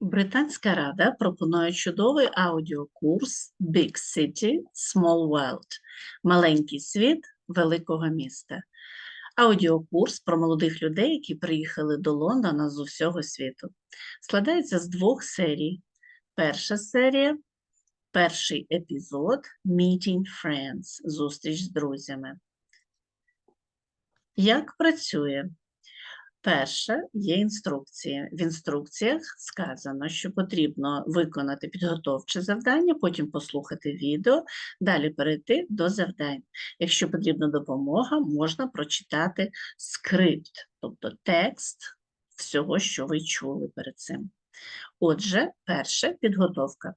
Британська рада пропонує чудовий аудіокурс Big City, Small World Маленький світ великого міста. Аудіокурс про молодих людей, які приїхали до Лондона з усього світу. Складається з двох серій. Перша серія, перший епізод Meeting Friends зустріч з друзями. Як працює? Перше є інструкції. В інструкціях сказано, що потрібно виконати підготовче завдання, потім послухати відео, далі перейти до завдань. Якщо потрібна допомога, можна прочитати скрипт, тобто текст всього, що ви чули перед цим. Отже, перше підготовка.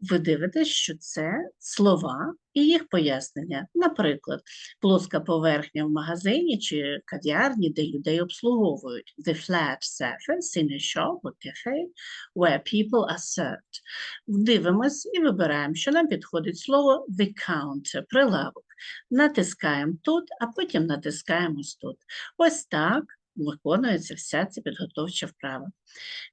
Ви дивитесь, що це слова і їх пояснення. Наприклад, плоска поверхня в магазині чи кав'ярні, де людей обслуговують. The flat surface in a shop or cafe where people are served. Дивимось і вибираємо, що нам підходить слово the counter, прилавок. Натискаємо тут, а потім натискаємось тут. Ось так виконується вся ця підготовча вправа.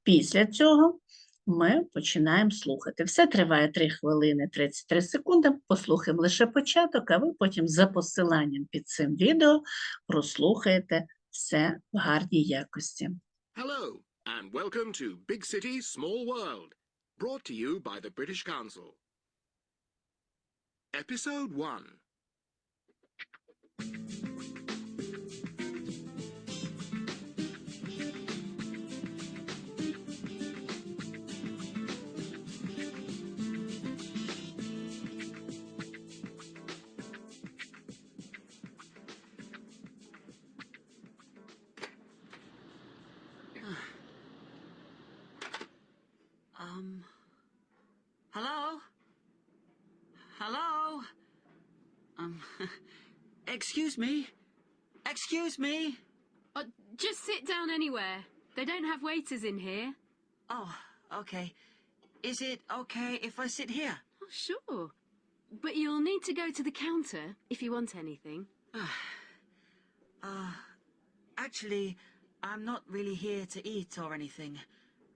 Після цього ми починаємо слухати. Все триває 3 хвилини 33 секунди. Послухаємо лише початок, а ви потім за посиланням під цим відео прослухаєте все в гарній якості. Hello, and welcome to Big City, Small World, brought to you by the British Council. Episode 1 excuse me? Excuse me? Uh, just sit down anywhere. They don't have waiters in here. Oh, okay. Is it okay if I sit here? Oh, sure. But you'll need to go to the counter if you want anything. Uh, actually, I'm not really here to eat or anything.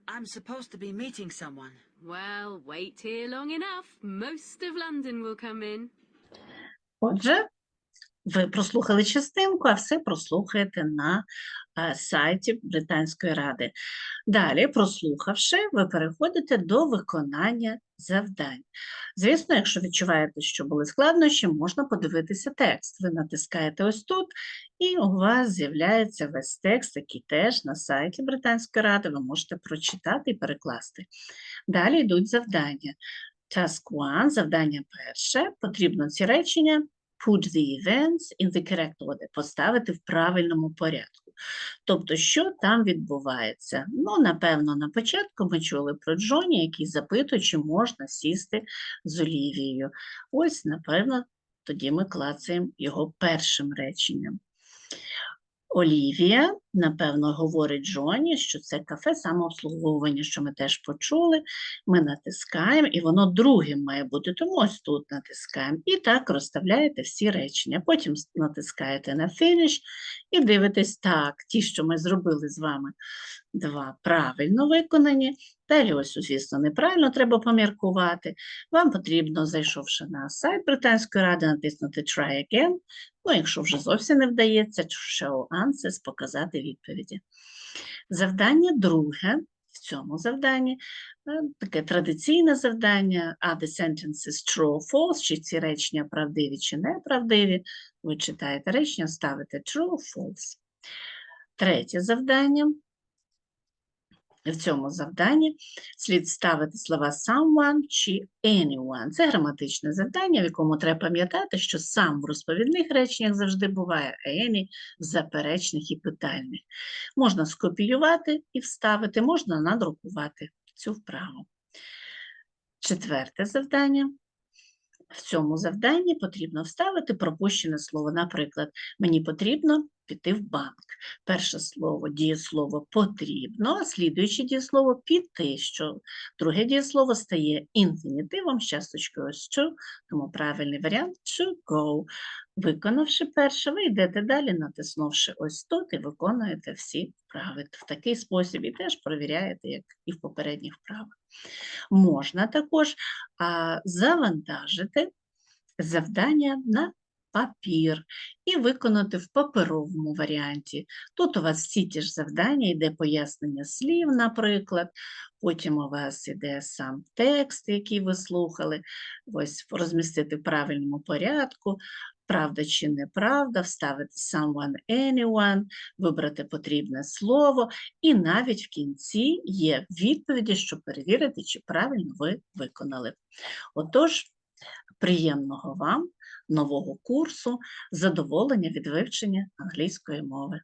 I'm supposed to be meeting someone. Well, wait here long enough. Most of London will come in. Отже, ви прослухали частинку, а все прослухаєте на е, сайті Британської ради. Далі, прослухавши, ви переходите до виконання завдань. Звісно, якщо відчуваєте, що були складнощі, можна подивитися текст. Ви натискаєте ось тут, і у вас з'являється весь текст, який теж на сайті Британської ради ви можете прочитати і перекласти. Далі йдуть завдання. Task 1, завдання перше, потрібно ці речення put the events in the correct order, поставити в правильному порядку. Тобто, що там відбувається? Ну, напевно, на початку ми чули про Джоні, який запитує, чи можна сісти з Олівією. Ось, напевно, тоді ми клацаємо його першим реченням. Олівія, напевно, говорить Джоні, що це кафе самообслуговування, що ми теж почули. Ми натискаємо, і воно другим має бути, тому ось тут натискаємо. І так розставляєте всі речення. Потім натискаєте на фініш і дивитесь так, ті, що ми зробили з вами, два правильно виконані. Далі, ось, звісно, неправильно треба поміркувати. Вам потрібно, зайшовши на сайт Британської ради, натиснути Try Again. Ну, якщо вже зовсім не вдається, show answers, показати відповіді. Завдання друге в цьому завданні е, таке традиційне завдання, are the sentences true or false, чи ці речення правдиві чи неправдиві. Ви читаєте речення, ставите true or false. Третє завдання. В цьому завданні слід ставити слова someone чи anyone. Це граматичне завдання, в якому треба пам'ятати, що сам в розповідних реченнях завжди буває any в заперечних і питальних. Можна скопіювати і вставити, можна надрукувати цю вправу. Четверте завдання. В цьому завданні потрібно вставити пропущене слово. Наприклад, мені потрібно піти в банк. Перше слово дієслово потрібно, а слідуюче дієслово піти. Що друге дієслово стає інфінітивом з часточкою що, тому правильний варіант to go. Виконавши перше, ви йдете далі, натиснувши ось тут, і виконуєте всі вправи в такий спосіб, і теж перевіряєте, як і в попередніх вправах. Можна також завантажити завдання на папір і виконати в паперовому варіанті. Тут у вас всі ті ж завдання, йде пояснення слів, наприклад, потім у вас іде сам текст, який ви слухали, ось розмістити в правильному порядку, правда чи неправда, вставити someone, anyone, вибрати потрібне слово, і навіть в кінці є відповіді, щоб перевірити, чи правильно ви виконали. Отож, приємного вам нового курсу, задоволення від вивчення англійської мови.